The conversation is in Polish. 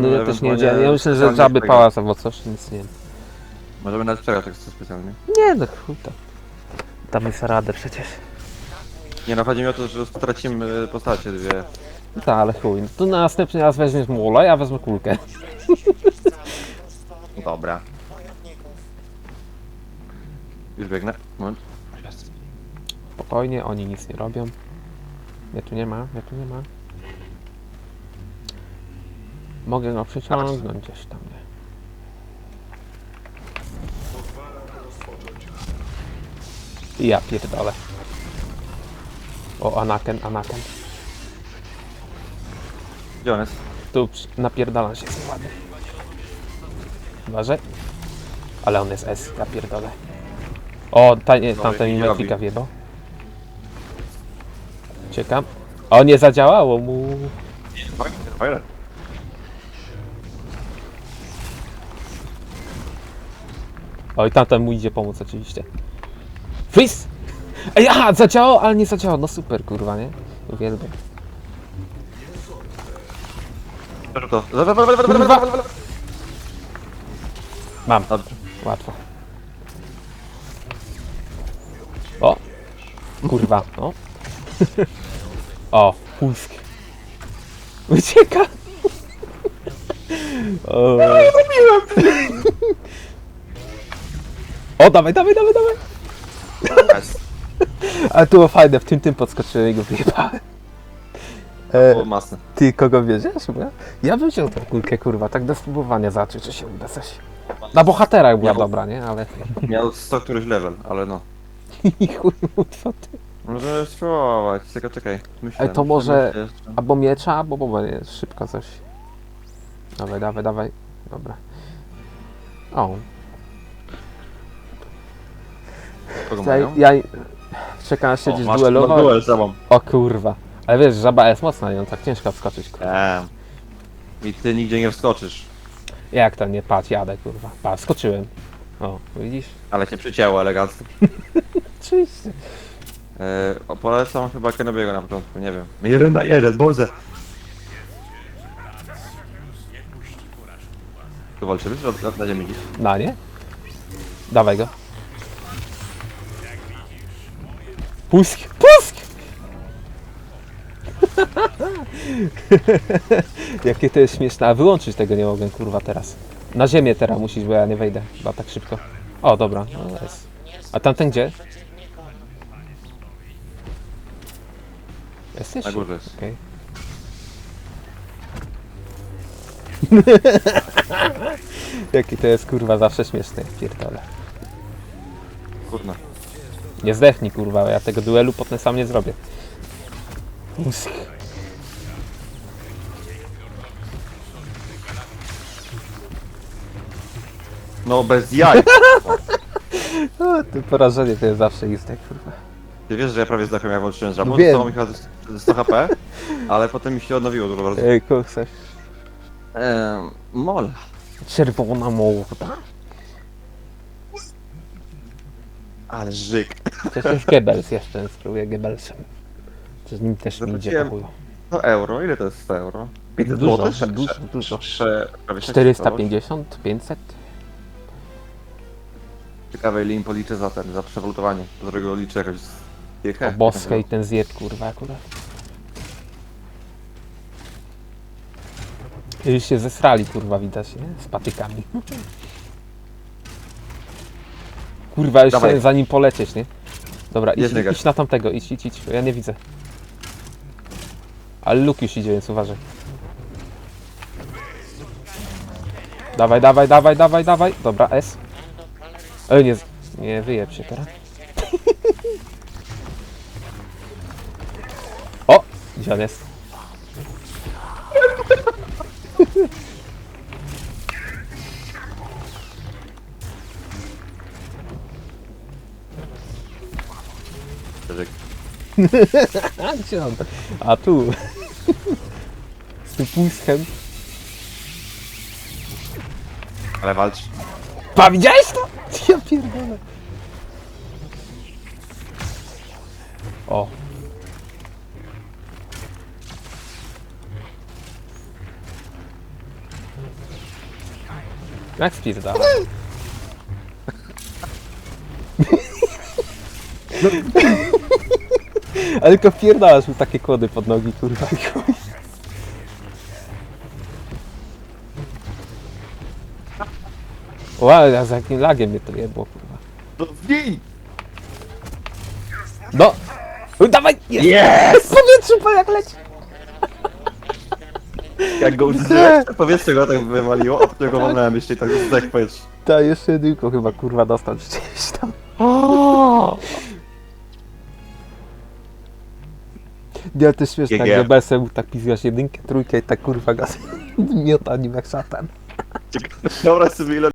no ja też nie Ewentualnie wiedziałem. Ja myślę, że żaby tego. pałac albo coś, nic nie wiem. Możemy nawet przegrać tak specjalnie. Nie no chuj tam. Damy sobie radę przecież. Nie no, chodzi mi o to, że stracimy postacie dwie. No tak, ale chuj. To następny raz weźmiesz mula, ja wezmę kulkę. Dobra. Już biegnę. Moment. Spokojnie, oni nic nie robią. Mnie tu nie ma, mnie tu nie ma. Mogę go przyciągnąć gdzieś tam, nie? I ja pierdolę. O, Anaken, Anaken. Gdzie on jest? Tu przy- napierdalam się z ładnie. Uważaj. Ale on jest S, ja pierdolę. O, ta, nie, tamten mi nie robi. metrika. Ciekam. O, nie zadziałało mu. Fire. Oj, tamten mu idzie pomóc oczywiście. Freeze! Ej, aha, zadziałało, ale nie zadziałało. No super, kurwa, nie? Uwielbiam. To. Kurwa. Mam, Dobrze. łatwo. O! Kurwa, no. O, pusk. Ucieka! O, o dawaj, dawaj, dawaj, dawaj! Nice. Ale tu było fajne, w tym tym podskoczyłem i go wyjebałem. E, Było masne. ty kogo bierzesz? Bo ja, ja bym wziął tę kulkę, kurwa, tak do spróbowania zobaczyć, czy się uda coś. Na bohaterach była Ja bo- dobra, nie? Ale... Miał 100 któryś level, ale no. I chuj mu to ty. Możemy spróbować, tylko czekaj. Myślę, Ej, to może- myślę jeszcze. Albo miecza, albo boba, nie, szybko coś. Dawaj, dawaj, dawaj. Dobra. O, Kogo ja, mają? ja czekam aż się O, gdzieś duelował. duel z sobą. O kurwa. Ale wiesz, żaba jest mocna, ją tak ciężko wskoczyć, kurwa. Eee. I ty nigdzie nie wskoczysz. Jak to nie, patrz, jadę, kurwa. Patrz, skoczyłem. O, widzisz? Ale cię przycięło elegancko. Oczywiście. Eee, o, polecam chyba Kenobiego na początku, nie wiem. Jeden na jeden, Boże. Tu walczymy, czy na- na ziemi? Na nie? Dawaj go. Pusk! Pusk! Jakie to jest śmieszne. A wyłączyć tego nie mogę, kurwa, teraz. Na ziemię teraz musisz, bo ja nie wejdę. Chyba tak szybko. O, dobra. No, jest. A tamten gdzie? Jesteś? Na górze jest. Okej. Jaki to jest, kurwa, zawsze śmieszny. Pierdolę. Kurna. Nie zdechnij, kurwa, ja tego duelu potem sam nie zrobię. Usk. No bez jaj. O, to porażenie to jest zawsze istek, kurwa. Ty wiesz, że ja prawie zdechłem jak walczyłem z żabą, No wiem. zostało mi chyba ze 100 HP, ale potem mi się odnowiło dużo bardzo. Ej, koksać. Eee, mol. Czerwona morda? Ale żyk. Przecież jest Goebbels jeszcze, spróbuję Goebbelsem. Przecież nim też mi idzie chuju. 100 euro, ile to jest 100 euro? 500 Dużo, złotych? dużo, dużo. Prze- prawie 600 450? 500? Ciekawe ile im policzę za ten, za przewalutowanie, z którego liczę jakoś dychę. O boskę i ten zjed, kurwa, akurat. Już się zesrali, kurwa, widać, nie? Z patykami. Kurwa, już Dawaj. chciałem za nim polecieć, nie? Dobra, idź, idź na tamtego, idź, idź, idź, ja nie widzę. Ale Luke już idzie, więc uważaj. Dawaj, dawaj, dawaj, dawaj, dawaj. Dobra, S. Ej, nie, z- nie wyjeb się teraz. O! Gdzie on jest? Żyk. A gdzie on? A tu. Z tym puskiem. Ale walcz. Pa, widziałeś to? Ja pierdolę. O. Jak spierdala. Ale tylko wpierdalasz mu takie kłody pod nogi, kurwa. Ła, a za jakim lagiem mnie to jebło, kurwa. No wbij! No! No Dawaj! Jest! Yes! Powietrzu, pa jak leci! Jak go uderzyłeś, to powietrze go tak wywaliło, a potem go walnąłem jeszcze i tak zdech powietrze. Ta jeszcze tylko chyba kurwa dostał gdzieś tam. Ja to śmieszne, GG. jak BSM tak pizgasz jedynkę, trójkę i tak kurwa gaz miota nim jak szatan. Dobra sobie ile